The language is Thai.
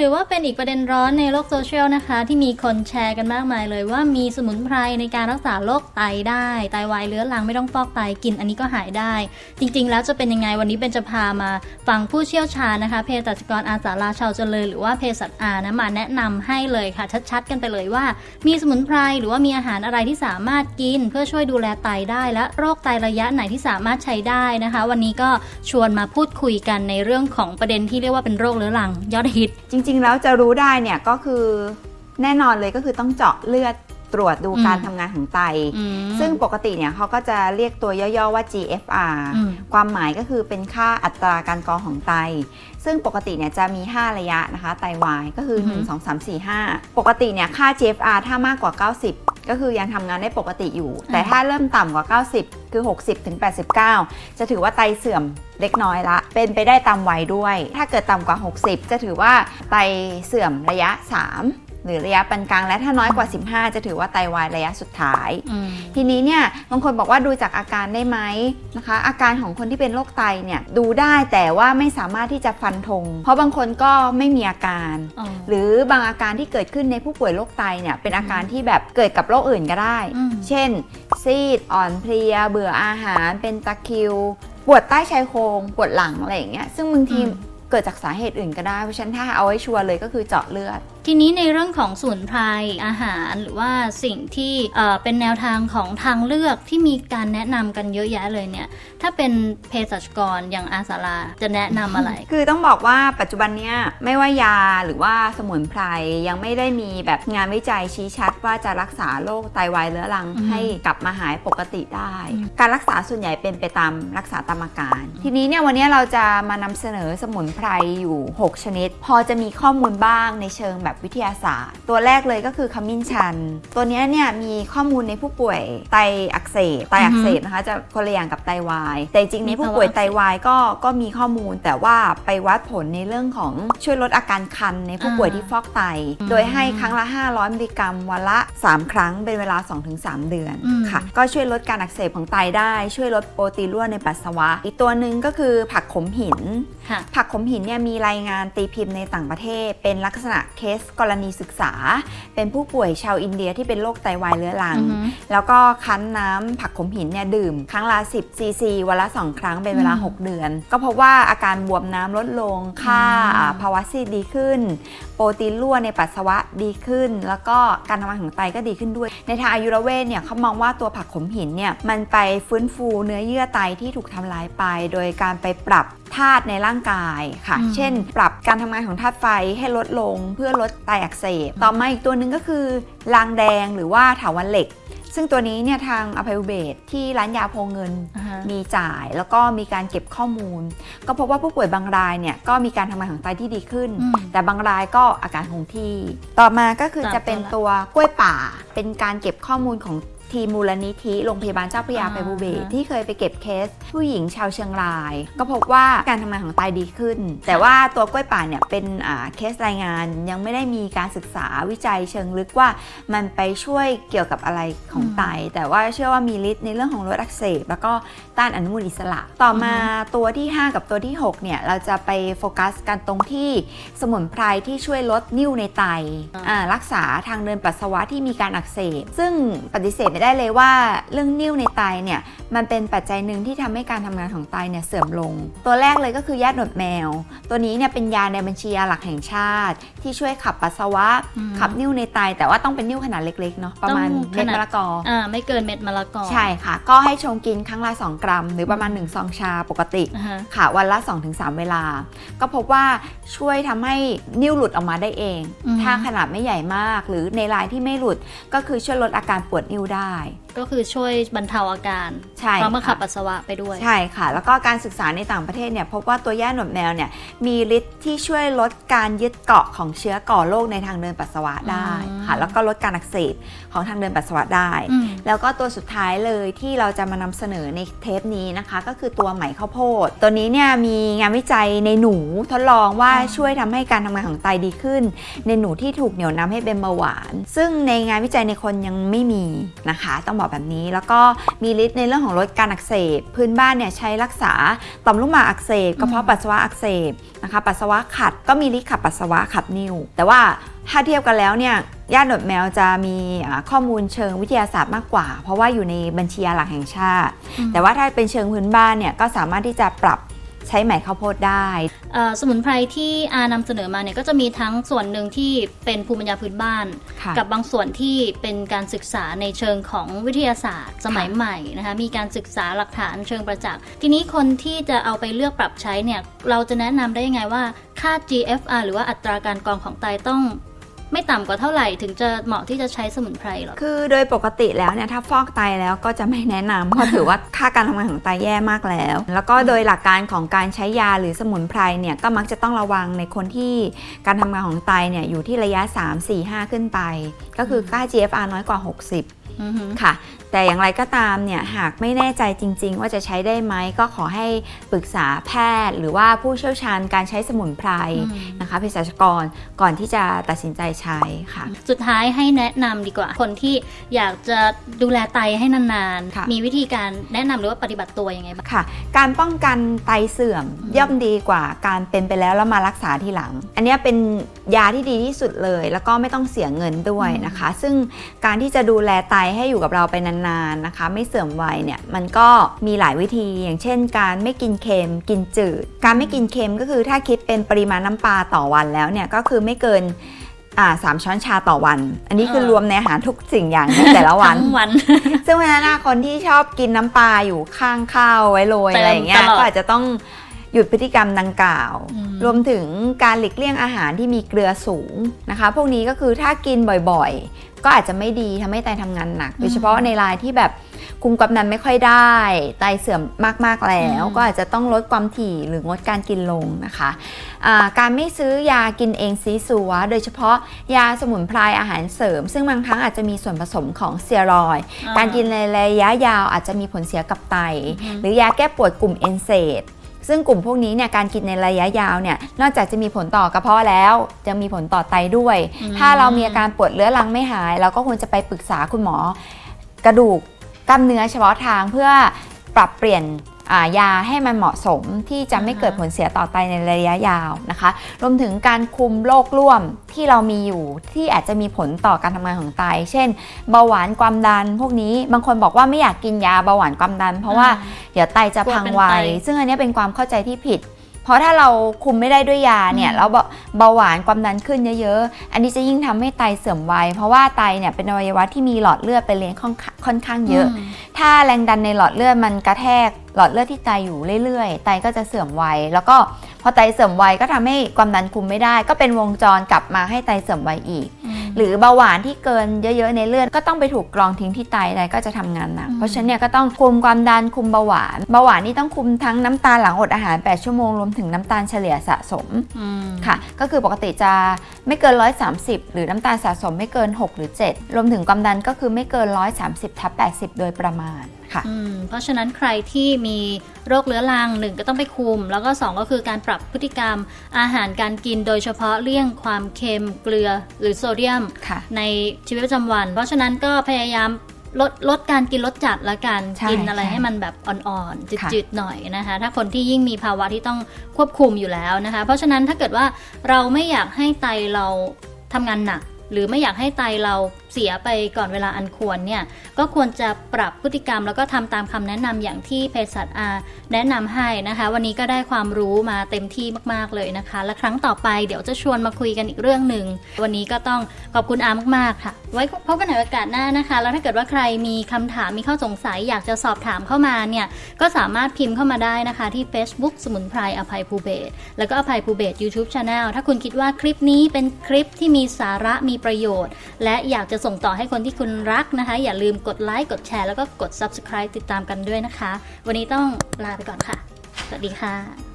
ถือว่าเป็นอีกประเด็นร้อนในโลกโซเชียลนะคะ ที่มีคนแชร์กันมากมายเลยว่ามีสมุนไพรในการรักษาโรคไตได้ไตวายเรื้อรังไม่ต้องฟอกไตกินอันนี้ก็หายได้ จริง ๆ แล้วจะเป็นยังไงวันนี้เป็นจะพามาฟังผู้เชี่ยวชาญนะคะเภสัชกรอาสาราชาวเจริญหรือว่าเภสัชอานะมาแนะนำให้เลยค่ะ ชัดๆ กันไปเลยว่า มีสมุนไพรหรือว่ามีอาหารอะไรที่สามารถกิน เพื่อช่วยดูแลไตได้ และโรคไตระยะไหนที่สามารถใช้ได้นะคะ วันนี้ก็ชวนมาพูดคุยกันในเรื่องของประเด็นที่เรียกว่าเป็นโรคเรื้อรังยอดฮิตจริงๆ แล้วจะรู้ได้เนี่ยก็คือแน่นอนเลยก็คือต้องเจาะเลือดตรวจดูอืมการทำงานของไตอืมซึ่งปกติเนี่ยเขาก็จะเรียกตัวย่อๆว่า GFR อืมความหมายก็คือเป็นค่าอัตราการกรองของไต ซึ่งปกติเนี่ยจะมี 5 ระยะนะคะไตวายก็คืออือฮึ1 2 3 4 5 ปกติเนี่ยค่า GFR ถ้ามากกว่า 90 ก็คือยังทำงานได้ปกติอยู่ แต่ถ้าเริ่มต่ำกว่า 90 คือ 60ถึง89 จะถือว่าไตเสื่อมเล็กน้อยละ เป็นไปได้ตามวัยด้วย ถ้าเกิดต่ำกว่า 60 จะถือว่าไตเสื่อมระยะ 3 หรือระยะปานกลางและถ้าน้อยกว่า 15 จะถือว่าไตวายระยะสุดท้ายอืมทีนี้เนี่ยบางคนบอกว่าดูจากอาการได้ไหมนะคะ อาการของคนที่เป็นโรคไตเนี่ยดูได้แต่ว่าไม่สามารถที่จะฟันธงเพราะบางคนก็ไม่มีอาการอ๋อหรือบางอาการที่เกิดขึ้นในผู้ป่วยโรคไตเนี่ยเป็นอาการที่แบบเกิดกับโรคอื่นก็ได้อืมเช่น ซีดอ่อนเพลีย เบื่ออาหาร เป็นตะคริว ปวดใต้ชายโครงปวดหลังอะไรอย่างเงี้ยซึ่งบางทีเกิดจากสาเหตุอื่นก็ได้เพราะฉะนั้นถ้าเอาไว้ชัวร์เลยก็คือเจาะเลือด ทีนี้ในเรื่องของสมุนไพรอาหารหรือว่าสิ่งที่เอ่อเป็นแนวทางของทางเลือกที่มีการแนะนำกันเยอะแยะเลยเนี่ย ถ้าเป็นเภสัชกรอย่างอาสาราจะแนะนำอะไร คือต้องบอกว่าปัจจุบันเนี้ยไม่ว่ายาหรือว่าสมุนไพรยังไม่ได้มีแบบงานวิจัยชี้ชัดว่าจะรักษาโรคไตวายเรื้อรังอือฮึให้กลับมาหายปกติได้อืมการรักษาส่วนใหญ่เป็นไปตามรักษาตามอาการ ทีนี้เนี่ยวันนี้เราจะมานำเสนอสมุนไพรอยู่ 6 ชนิด พอจะมีข้อมูลบ้างในเชิงแบบวิทยาศาสตร์ ตัวแรกเลยก็คือขมิ้นชัน ตัวเนี้ยเนี่ยมีข้อมูลในผู้ป่วยไตอักเสบไตอักเสบนะคะจะคนละอย่างกับไตวาย แต่จริงๆในผู้ป่วยไตวายก็ก็มีข้อมูล แต่ว่าไปวัดผลในเรื่องของช่วยลดอาการคันในผู้ป่วยที่ฟอกไตอืมโดยให้ครั้งละ 500มิลลิกรัมวันละ 3 ครั้งเป็นเวลา 2-3 เดือนอืมค่ะ ก็ช่วยลดการอักเสบของไตได้ช่วยลดโปรตีนรั่วในปัสสาวะ อีกตัวหนึ่งก็คือผักขมหินค่ะผักขมหินเนี่ยมีรายงานตีพิมพ์ในต่างประเทศ เป็นลักษณะเคสกรณีศึกษา เป็นผู้ป่วยชาวอินเดียที่เป็นโรคไตวายเรื้อรัง อือฮึแล้วก็คั้นน้ำผักขมหินเนี่ยดื่ม ครั้งละ10ซีซีวันละ 2 ครั้งเป็นเวลา อืม6 เดือน ก็พบว่าอาการบวมน้ำลดลง ค่าอืม ภาวะซีดดีขึ้น โปรตีนรั่วในปัสสาวะดีขึ้น แล้วก็การทำงานของไตก็ดีขึ้นด้วย ในทางอายุรเวทเนี่ยเขามองว่าตัวผักขมหินเนี่ยมันไปฟื้นฟูเนื้อเยื่อไตที่ถูกทำลายไป โดยการไปปรับ ธาตุในร่างกายค่ะ เช่น ปรับการทำงานของธาตุไฟให้ลดลงเพื่อลดไตอักเสบ ต่อมาอีกตัวหนึ่งก็คือรางแดงหรือว่าถาวรเหล็กซึ่งตัวนี้เนี่ยทางอภัยเบศที่ร้านยาโพเงินอ่าฮะมีจ่ายแล้วก็มีการเก็บข้อมูล ก็พบว่าผู้ป่วยบางรายเนี่ยก็มีการทำงานของไตที่ดีขึ้น แต่บางรายก็อาการคงที่ ต่อมาก็คือจะเป็นตัวกล้วยป่า เป็นการเก็บข้อมูลของ ทีมมูลนิธิโรงพยาบาลเจ้าพระยาอ่าไปบูเบศฮะที่เคยไปเก็บเคส ผู้หญิงชาวเชียงราย ก็พบว่าการทำงานของไตดีขึ้น แต่ว่าตัวกล้วยป่าเนี่ยเป็นอ่าเคสรายงานยังไม่ได้มีการศึกษาวิจัยเชิงลึกว่ามันไปช่วยเกี่ยวกับอะไรของไต แต่ว่าเชื่อว่ามีฤทธิ์ในเรื่องของลดอักเสบแล้วก็ต้านอนุมูลอิสระ ต่อมาตัวที่ 5 กับตัวที่ 6 เนี่ย เราจะไปโฟกัสกันตรงที่สมุนไพรที่ช่วยลดนิ่วในไตอ่าอ่ารักษาทางเดินปัสสาวะที่มีการอักเสบ ซึ่งปฏิเสธไม่ได้เลยว่าเรื่องนิ่วในไตเนี่ยมันเป็นปัจจัยหนึ่งที่ทำให้การทำงานของไตเนี่ยเสื่อมลง ตัวแรกเลยก็คือยาหนวดแมว ตัวนี้เนี่ยเป็นยาในบัญชียาหลักแห่งชาติ ที่ช่วยขับปัสสาวะอืมขับนิ่วในไตแต่ว่าต้องเป็นนิ่วขนาดเล็กๆเนาะประมาณต้องขเม็ดนาดมะละกออ่าไม่เกินเม็ดมะละกอใช่ค่ะ ก็ให้ชงกินครั้งละ 2 กรัม หรือประมาณ1ซองชาปกติอ่าฮะค่ะวันละ 2-3 เวลา ก็พบว่าช่วยทำให้นิ้วหลุดออกมาได้เองอือฮึถ้าขนาดไม่ใหญ่มาก หรือในรายที่ไม่หลุดก็คือช่วยลดอาการปวดนิ้วได้ ก็คือช่วยบรรเทาอาการใช่พร้อมกับขับค่ะปัสสาวะไปด้วย ใช่ค่ะ แล้วก็การศึกษาในต่างประเทศเนี่ยพบว่าตัวย่าหนวดแมวเนี่ยมีฤทธิ์ที่ช่วยลดการยึดเกาะของเชื้อก่อโรคในทางเดินปัสสาวะได้ค่ะอืมแล้วก็ลดการอักเสบของทางเดินปัสสาวะได้อืมแล้วก็ตัวสุดท้ายเลยที่เราจะมานำเสนอในเทปนี้นะคะ ก็คือตัวไหมข้าวโพด ตัวนี้เนี่ยมีงานวิจัยในหนูทดลองว่าอ๋อช่วยทำให้การทำงานของไตดีขึ้น ในหนูที่ถูกเหนี่ยวน้ำให้เป็นเบาหวาน ซึ่งในงานวิจัยในคนยังไม่มีนะคะ ต้องบอกบอกแบบนี้ แล้วก็มีฤทธิ์ในเรื่องของลดการอักเสบ พื้นบ้านเนี่ยใช้รักษาต่อมลูกหมากอักเสบกระเพาะปัสสาวะอักเสบนะคะปัสสาวะขัดก็มีฤทธิ์ขับปัสสาวะขับนิ่วแต่ว่าถ้าเทียบกันแล้วเนี่ยญาติหนวดแมวจะมีอ่าข้อมูลเชิงวิทยาศาสตร์มากกว่า เพราะว่าอยู่ในบัญชียาหลักแห่งชาติอืมแต่ว่าถ้าเป็นเชิงพื้นบ้านเนี่ยก็สามารถที่จะปรับ ใช้ไหมข้าวโพดได้เอ่อสมุนไพรที่อานำเสนอมาเนี่ยก็จะมีทั้งส่วนหนึ่งที่เป็นภูมิปัญญาพื้นบ้านค่ะกับบางส่วนที่เป็นการศึกษาในเชิงของวิทยาศาสตร์ สมัยใหม่นะคะมีการศึกษาหลักฐานเชิงประจักษ์ทีนี้คนที่จะเอาไปเลือกปรับใช้เนี่ยเราจะแนะนำได้ยังไงว่าค่า GFR หรือว่าอัตราการกรองของไตต้อง ไม่ต่ำกว่าเท่าไหร่ถึงจะเหมาะที่จะใช้สมุนไพรเหรอ คือโดยปกติแล้วเนี่ยถ้าฟอกไตแล้วก็จะไม่แนะนำเพราะถือว่าค่าการทำงานของไตแย่มากแล้ว แล้วก็โดยหลักการของการใช้ยาหรือสมุนไพรเนี่ยก็มักจะต้องระวังในคนที่การทำงานของไตเนี่ยอยู่ที่ระยะ 3 4 5 ขึ้นไป ก็คือค่า GFR น้อยกว่า 60 อือหือค่ะ แต่อย่างไรก็ตามเนี่ยหากไม่แน่ใจจริง ๆ ว่าจะใช้ได้ไหมก็ขอให้ปรึกษาแพทย์ หรือว่าผู้เชี่ยวชาญการใช้สมุนไพรอืมนะคะเภสัชกรก่อนที่จะตัดสินใจใช้ค่ะ สุดท้ายให้แนะนำดีกว่า คนที่อยากจะดูแลไตให้นานค่ะๆมีวิธีการแนะนำหรือว่าปฏิบัติตัวยังไงบ้างค่ะ การป้องกันไตเสื่อมอืมย่อมดีกว่าการเป็นไปแล้วแล้วมารักษาทีหลัง อันเนี้ยเป็นยาที่ดีที่สุดเลย แล้วก็ไม่ต้องเสียเงินด้วยนะคะ ซึ่งการที่จะดูแลไตให้อยู่กับเราไปนานๆนะคะ ไม่เสื่อมวัยเนี่ยมันก็มีหลายวิธีอย่างเช่น การไม่กินเค็มกินจืด การไม่กินเค็มก็คือถ้าคิดเป็นปริมาณน้ำปลาต่อวันแล้วเนี่ยก็คือไม่เกินอ่าสามช้อนชาต่อวัน อันนี้คือเออรวมในอาหารทุกสิ่งอย่างในแต่ละวัน ทั้งวัน ซึ่งเวลาหน้าคนที่ชอบกินน้ำปลาอยู่ข้างข้าวไว้โรยเติมอะไรอย่างเงี้ยตลอด ก็อาจจะต้อง หยุดพฤติกรรมดังกล่าวอืมรวมถึงการหลีกเลี่ยงอาหารที่มีเกลือสูงนะคะ พวกนี้ก็คือถ้ากินบ่อยๆ ก็อาจจะไม่ดีทำให้ไตทำงานหนัก โดยเฉพาะในรายที่แบบคุมความดันไม่ค่อยได้ ไตเสื่อมมากๆแล้วอืมก็อาจจะต้องลดความถี่หรืองดการกินลงนะคะอ่าการไม่ซื้อยากินเองซีซัว โดยเฉพาะยาสมุนไพรอาหารเสริม ซึ่งบางครั้งอาจจะมีส่วนผสมของสเตียรอยด์อ่การกินในระยะยาวอาจจะมีผลเสียกับไตอือฮึหรือยาแก้ปวดกลุ่มเอนเซด ซึ่งกลุ่มพวกนี้เนี่ยการกินในระยะยาวเนี่ยนอกจากจะมีผลต่อกระเพาะแล้วยังมีผลต่อไตด้วยอืมถ้าเรามีอาการปวดเรื้อรังไม่หาย เราก็ควรจะไปปรึกษาคุณหมอ กระดูกกล้ามเนื้อเฉพาะทางเพื่อปรับเปลี่ยนอ่า ยาให้มันเหมาะสมที่จะไม่เกิดผลเสียต่อไตในระยะยาวนะคะ รวมถึงการคุมโรคร่วมที่เรามีอยู่ที่อาจจะมีผลต่อการทำงานของไต เช่น เบาหวานความดันพวกนี้บางคนบอกว่าไม่อยากกินยาเบาหวานความดัน เพราะว่าเดี๋ยวไตจะพังไวกลัวเป็นไตซึ่งอันเนี้ยเป็นความเข้าใจที่ผิด เพราะถ้าเราคุมไม่ได้ด้วยยาเนี่ยอืมแล้วเบาเบาหวานความดันขึ้นเยอะๆ อันนี้จะยิ่งทำให้ไตเสื่อมไว เพราะว่าไตเนี่ยเป็นอวัยวะที่มีหลอดเลือดไปเลี้ยงค่อนข้างค่อนข้างเยอะมถ้าแรงดันในหลอดเลือดมันกระแทกหลอดเลือดที่ไตอยู่เรื่อยๆ ไตก็จะเสื่อมไว แล้วก็พอไตเสื่อมไวก็ทำให้ความดันคุมไม่ได้ ก็เป็นวงจรกลับมาให้ไตเสื่อมไวอีกอืม หรือเบาหวานที่เกินเยอะๆในเลือดก็ต้องไปถูกกรองทิ้งที่ไตไตก็จะทำงานหนักอืมเพราะฉะนั้นเนี่ยก็ต้องคุมความดันคุมเบาหวานเบาหวานนี่ต้องคุมทั้งน้ำตาลหลังอดอาหาร 8 ชั่วโมงรวมถึงน้ำตาลเฉลี่ยสะสมอืมค่ะก็คือปกติจะไม่เกิน 130 หรือน้ำตาลสะสมไม่เกิน 6 หรือ 7 รวมถึงความดันก็คือไม่เกิน 130ทับ80 โดยประมาณค่ะอืมเพราะฉะนั้นใครที่มีโรคเรื้อรังหนึ่งก็ต้องไปคุม แล้วก็สองก็คือการปรับพฤติกรรมอาหารการกิน โดยเฉพาะเลี่ยงความเค็มเกลือหรือโซเดียม ค่ะ ในชีวิตประจำวัน เพราะฉะนั้นก็พยายามลดลดการกินรสจัดและการใช่กินอะไรใช่ให้มันแบบอ่อนค่ะๆจืดๆหน่อยนะคะ ถ้าคนที่ยิ่งมีภาวะที่ต้องควบคุมอยู่แล้วนะคะ เพราะฉะนั้นถ้าเกิดว่าเราไม่อยากให้ไตเราทำงานหนัก หรือไม่อยากให้ไตเรา เสียไปก่อนเวลาอันควรเนี่ยก็ควรจะปรับพฤติกรรม แล้วก็ทำตามคำแนะนำอย่างที่เภสัชอาแนะนำให้นะคะ วันนี้ก็ได้ความรู้มาเต็มที่มากๆเลยนะคะ และครั้งต่อไปเดี๋ยวจะชวนมาคุยกันอีกเรื่องหนึ่งวันนี้ก็ต้องขอบคุณอามากๆค่ะ ไว้พบกันในโอกาสหน้านะคะ แล้วถ้าเกิดว่าใครมีคำถามมีข้อสงสัยอยากจะสอบถามเข้ามาเนี่ยก็สามารถพิมพ์เข้ามาได้นะคะที่ Facebook สมุนไพรอภัยภูเบศแล้วก็อภัยภูเบศ YouTube Channel ถ้าคุณคิดว่าคลิปนี้เป็นคลิปที่มีสาระมีประโยชน์ และอยากจะส่งต่อให้คนที่คุณรักนะคะ อย่าลืมกดไลค์กดแชร์แล้วก็กด Subscribe ติดตามกันด้วยนะคะ วันนี้ต้องลาไปก่อนค่ะ สวัสดีค่ะ